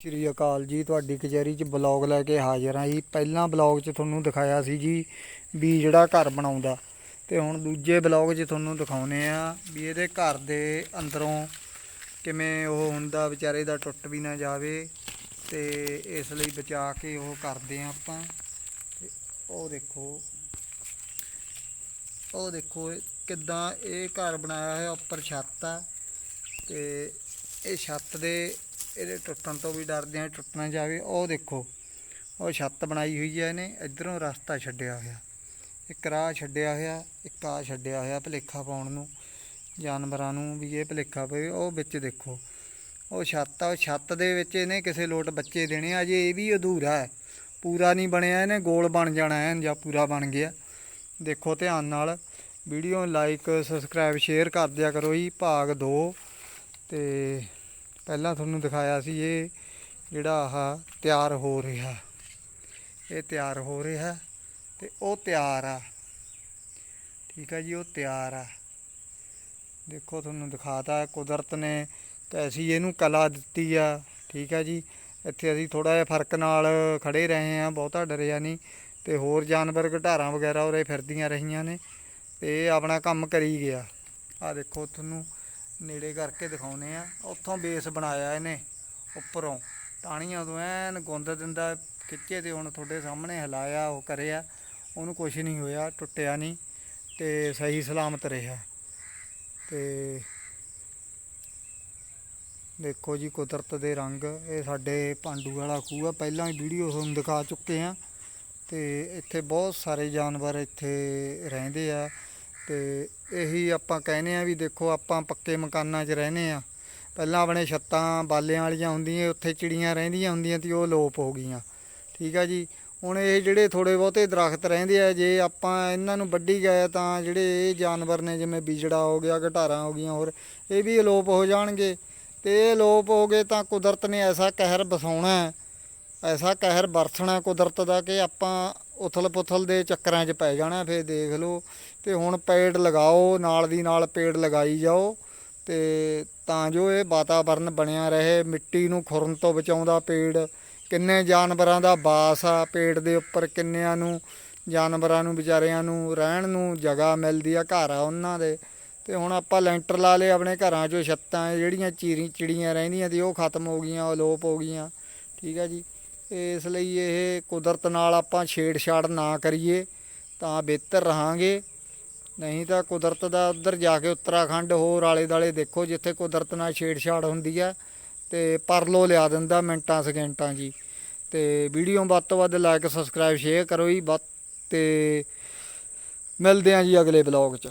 ਸ੍ਰੀ ਅਕਾਲ ਜੀ, ਤੁਹਾਡੀ ਕਚਹਿਰੀ 'ਚ ਬਲੌਗ ਲੈ ਕੇ ਹਾਜ਼ਰ ਹਾਂ ਜੀ। ਪਹਿਲਾਂ ਬਲੌਗ 'ਚ ਤੁਹਾਨੂੰ ਦਿਖਾਇਆ ਸੀ ਜੀ ਵੀ ਜਿਹੜਾ ਘਰ ਬਣਾਉਂਦਾ ਤੇ ਹੁਣ ਦੂਜੇ ਬਲੌਗ 'ਚ ਤੁਹਾਨੂੰ ਦਿਖਾਉਨੇ ਆ ਵੀ ਇਹਦੇ ਘਰ ਦੇ ਅੰਦਰੋਂ ਕਿਵੇਂ ਉਹ ਹੁੰਦਾ, ਵਿਚਾਰੇ ਦਾ ਟੁੱਟ ਵੀ ਨਾ ਜਾਵੇ ਤੇ ਇਸ ਲਈ ਬਚਾ ਕੇ ਉਹ ਕਰਦੇ ਆ ਆਪਾਂ। ਤੇ ਉਹ ਦੇਖੋ ਉਹ ਦੇਖੋ ਇਹ ਕਿੱਦਾਂ ਇਹ ਘਰ ਬਣਾਇਆ ਹੋਇਆ, ਉੱਪਰ ਛੱਤ ਆ ਤੇ ਇਹ ਛੱਤ ਦੇ ਇਹਦੇ ਟੁੱਟਣ ਤੋਂ ਵੀ ਡਰਦੇ ਆ ਟੁੱਟ ਜਾਵੇ, ਉਹ ਦੇਖੋ। ਉਹ ਛੱਤ ਬਣਾਈ ਹੋਈ ਹੈ ਇਹਨੇ, ਇਧਰੋਂ ਰਸਤਾ ਛੱਡਿਆ ਹੋਇਆ। ਇੱਕ ਰਾਹ ਛੱਡਿਆ ਹੋਇਆ, ਇੱਕ ਆ ਛੱਡਿਆ ਹੋਇਆ ਭਲੇਖਾ ਪਾਉਣ ਨੂੰ, ਜਾਨਵਰਾਂ ਨੂੰ ਵੀ ਇਹ ਭਲੇਖਾ ਪਵੇ, ਉਹ ਵਿੱਚ ਦੇਖੋ। ਉਹ ਛੱਤ ਆ, ਉਹ ਛੱਤ ਦੇ ਵਿੱਚ ਇਹਨੇ ਕਿਸੇ ਲੋਟ ਬੱਚੇ ਦੇਣੇ ਆ ਜੇ ਇਹ ਵੀ ਅਧੂਰਾ ਹੈ। ਪੂਰਾ ਨਹੀਂ ਬਣਿਆ, ਇਹਨੇ ਗੋਲ ਬਣ ਜਾਣਾ ਹੈ, ਜਾਂ ਪੂਰਾ ਬਣ ਗਿਆ। ਦੇਖੋ ਧਿਆਨ ਨਾਲ, ਵੀਡੀਓ ਲਾਈਕ, ਸਬਸਕ੍ਰਾਈਬ, ਸ਼ੇਅਰ ਕਰ ਦਿਆ ਕਰੋ ਜੀ, ਭਾਗ 2 ਤੇ ਪਹਿਲਾਂ ਤੁਹਾਨੂੰ ਦਿਖਾਇਆ ਸੀ ਇਹ ਜਿਹੜਾ ਆਹ ਤਿਆਰ ਹੋ ਰਿਹਾ। ਇਹ ਤਿਆਰ ਹੋ ਰਿਹਾ ਤੇ ਉਹ ਤਿਆਰ ਆ। ਠੀਕ ਆ ਜੀ, ਉਹ ਤਿਆਰ ਆ। ਦੇਖੋ ਤੁਹਾਨੂੰ ਦਿਖਾਤਾ, ਕੁਦਰਤ ਨੇ ਕੈਸੀ ਇਹਨੂੰ ਕਲਾ ਦਿੱਤੀ ਆ। ਠੀਕ ਆ ਜੀ, ਇੱਥੇ ਅਸੀਂ ਥੋੜਾ ਜਿਹਾ ਫ਼ਰਕ ਨਾਲ ਖੜੇ ਰਹੇ ਆ ਬਹੁਤਾ ਡਰਿਆ ਨਹੀਂ ਤੇ ਹੋਰ ਜਾਨਵਰ ਘਟਾਰਾਂ ਵਗੈਰਾ ਉਰੇ ਫਿਰਦੀਆਂ ਰਹੀਆਂ ਨੇ ਤੇ ਇਹ ਆਪਣਾ ਕੰਮ ਕਰੀ ਗਿਆ। ਆ ਦੇਖੋ ਤੁਹਾਨੂੰ ਨੇੜੇ ਕਰਕੇ ਦਿਖਾਉਨੇ ਆ। ਉੱਥੋਂ ਬੇਸ ਬਣਾਇਆ ਇਹਨੇ ਉੱਪਰੋਂ। ਟਾਣੀਆਂ ਤੋਂ ਐਨ ਗੁੰਦ ਦਿੰਦਾ, ਖਿੱਚੇ ਤੇ ਹੁਣ ਤੁਹਾਡੇ ਸਾਹਮਣੇ ਹਿਲਾਇਆ, ਉਹ ਕਰਿਆ। ਉਹਨੂੰ ਕੁਝ ਨਹੀਂ ਹੋਇਆ, ਟੁੱਟਿਆ ਨਹੀਂ ਤੇ ਸਹੀ ਸਲਾਮਤ ਰਿਹਾ। ਤੇ ਦੇਖੋ ਜੀ ਕੁਦਰਤ ਦੇ ਰੰਗ, ਇਹ ਸਾਡੇ ਪਾਂਡੂ ਵਾਲਾ ਖੂਹ ਆ। ਪਹਿਲਾਂ ਹੀ ਵੀਡੀਓ ਤੁਹਾਨੂੰ ਦਿਖਾ ਚੁੱਕੇ ਆ। ਤੇ ਇੱਥੇ ਬਹੁਤ ਸਾਰੇ ਜਾਨਵਰ ਇੱਥੇ ਰਹਿੰਦੇ ਆ। ਤੇ ਇਹੀ ਆਪਾਂ ਕਹਿੰਦੇ ਆ ਵੀ ਦੇਖੋ ਆਪਾਂ ਪੱਕੇ ਮਕਾਨਾਂ 'ਚ ਰਹਿੰਦੇ ਆ ਪਹਿਲਾਂ ਆਪਣੇ ਛੱਤਾਂ ਬਾਲਿਆਂ ਵਾਲੀਆਂ ਹੁੰਦੀਆਂ, ਉੱਥੇ ਚਿੜੀਆਂ ਰਹਿੰਦੀਆਂ ਹੁੰਦੀਆਂ ਤੇ ਉਹ ਲੋਪ ਹੋ ਗਈਆਂ। ਠੀਕ ਆ ਜੀ? ਹੁਣ ਇਹ ਜਿਹੜੇ ਥੋੜੇ ਬਹੁਤੇ ਦਰਖਤ ਰਹਿੰਦੇ ਆ, ਜੇ ਆਪਾਂ ਇਹਨਾਂ ਨੂੰ ਵੱਢੀ ਗਏ ਤਾਂ ਜਿਹੜੇ ਇਹ ਜਾਨਵਰ ਨੇ, ਜਿਵੇਂ ਬੀਜੜਾ ਹੋ ਗਿਆ, ਘਟਾਰਾਂ ਹੋ ਗਈਆਂ ਹੋਰ, ਇਹ ਵੀ ਅਲੋਪ ਹੋ ਜਾਣਗੇ। ਤੇ ਇਹ ਅਲੋਪ ਹੋ ਗਏ ਤਾਂ ਕੁਦਰਤ ਨੇ ਐਸਾ ਕਹਿਰ ਵਸਾਉਣਾ ਐਸਾ ਕਹਿਰ ਵਰਸਣਾ ਕੁਦਰਤ ਦਾ ਕਿ ਆਪਾਂ ਉਥਲ ਪੁਥਲ ਦੇ ਚੱਕਰਾਂ 'ਚ ਪੈ ਜਾਣਾ, ਫਿਰ ਦੇਖ ਲਓ। ਤੇ ਹੁਣ ਪੇੜ ਲਗਾਓ, ਨਾਲ ਦੀ ਨਾਲ ਪੇੜ ਲਗਾਈ ਜਾਓ ਤੇ ਤਾਂ ਜੋ ਇਹ ਵਾਤਾਵਰਨ ਬਣਿਆ ਰਹੇ। ਮਿੱਟੀ ਨੂੰ ਖੁਰਨ ਤੋਂ ਬਚਾਉਂਦਾ ਪੇੜ। ਕਿੰਨੇ ਜਾਨਵਰਾਂ ਦਾ ਬਾਸ ਆ ਪੇੜ ਦੇ ਉੱਪਰ, ਕਿੰਨਿਆਂ ਨੂੰ, ਜਾਨਵਰਾਂ ਨੂੰ, ਵਿਚਾਰਿਆਂ ਨੂੰ, ਰਹਿਣ ਨੂੰ ਜਗ੍ਹਾ ਮਿਲਦੀ ਆ ਘਰ ਆ ਉਹਨਾਂ ਦੇ। ਤੇ ਹੁਣ ਆਪਾਂ ਲੈਂਟਰ ਲਾ ਲਏ ਆਪਣੇ ਘਰਾਂ 'ਚੋਂ ਛੱਤਾਂ, ਜਿਹੜੀਆਂ ਚੀਰੀ ਚਿੜੀਆਂ ਰਹਿੰਦੀਆਂ ਤੇ ਉਹ ਖਤਮ ਹੋ ਗਈਆਂ, ਅਲੋਪ ਹੋ ਗਈਆਂ। ਠੀਕ ਆ ਜੀ। ਇਸ ਲਈ ਇਹ ਕੁਦਰਤ ਨਾਲ ਆਪਾਂ ਛੇੜਛਾੜ ਨਾ ਕਰੀਏ, ਤਾਂ ਬਿਹਤਰ ਰਹਾਂਗੇ। ਨਹੀਂ ਤਾਂ ਕੁਦਰਤ ਦਾ ਉੱਧਰ ਜਾ ਕੇ ਉੱਤਰਾਖੰਡ ਹੋਰ ਆਲੇ ਦਾਲੇ ਦੇਖੋ, ਜਿੱਥੇ ਕੁਦਰਤ ਨਾਲ ਛੇੜਛਾੜ ਹੁੰਦੀ ਹੈ ਤੇ ਪਰਲੋ ਲਿਆ ਦਿੰਦਾ ਮਿੰਟਾਂ, ਸਕਿੰਟਾਂ ਜੀ। ਤੇ ਵੀਡੀਓ ਵੱਧ ਤੋਂ ਵੱਧ ਲਾਈਕ ਸਬਸਕ੍ਰਾਈਬ ਸ਼ੇਅਰ ਕਰੋ ਜੀ। ਵੱਧ ਤੇ ਮਿਲਦੇ ਆਂ ਜੀ ਅਗਲੇ ਬਲੌਗ 'ਚ।